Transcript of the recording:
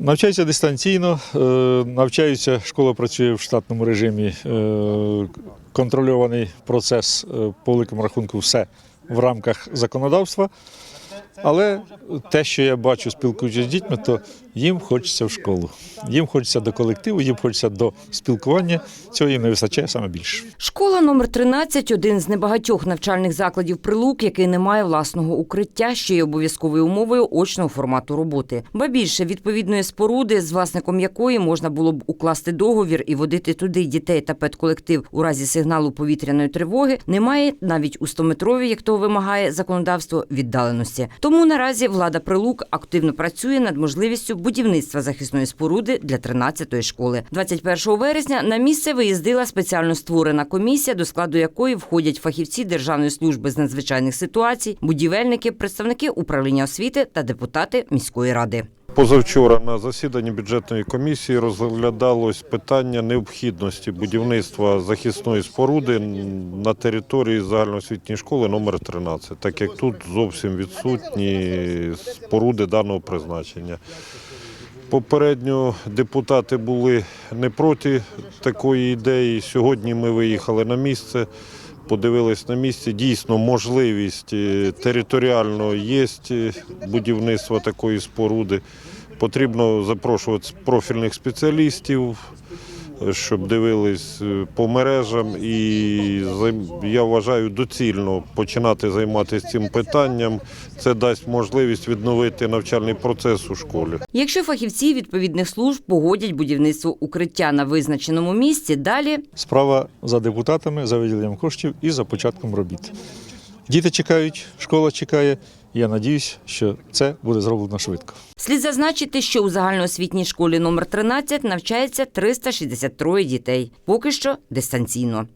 Навчаюся дистанційно, е, навчаюся, школа працює в штатному режимі. е, Контрольований процес е, по великому рахунку, все в рамках законодавства. Але те, що я бачу, спілкуючись з дітьми, то їм хочеться в школу. Їм хочеться до колективу, їм хочеться до спілкування. Цього їм не вистачає саме більше. Школа номер 13 – один з небагатьох навчальних закладів прилук, який не має власного укриття, що є обов'язковою умовою очного формату роботи. Ба більше відповідної споруди, з власником якої можна було б укласти договір і водити туди дітей та педколектив у разі сигналу повітряної тривоги, немає навіть у 100-метровій, як того вимагає законодавство, віддаленості. Тому наразі влада прилук активно працює над можливістю будівництва захисної споруди для 13-ї школи. 21 вересня на місце виїздила спеціально створена комісія, до складу якої входять фахівці Державної служби з надзвичайних ситуацій, будівельники, представники управління освіти та депутати міської ради. Позавчора на засіданні бюджетної комісії розглядалось питання необхідності будівництва захисної споруди на території загальноосвітньої школи номер 13, так як тут зовсім відсутні споруди даного призначення. Попередньо депутати були не проти такої ідеї. Сьогодні ми виїхали на місце, подивились на місці. Дійсно, можливість е, територіально є будівництва такої споруди. Потрібно запрошувати профільних спеціалістів, е, щоб дивились е, по мережам. І я вважаю доцільно починати займатися цим питанням. Це дасть можливість відновити навчальний процес у школі. Якщо фахівці відповідних служб погодять будівництво укриття на визначеному місці, далі Справа за депутатами, за виділенням коштів і за початком робіт. Діти чекають, школа чекає. Я надіюсь, що це буде зроблено швидко. слід зазначити, що у загальноосвітній школі номер 13 навчається 363 дітей. Поки що дистанційно.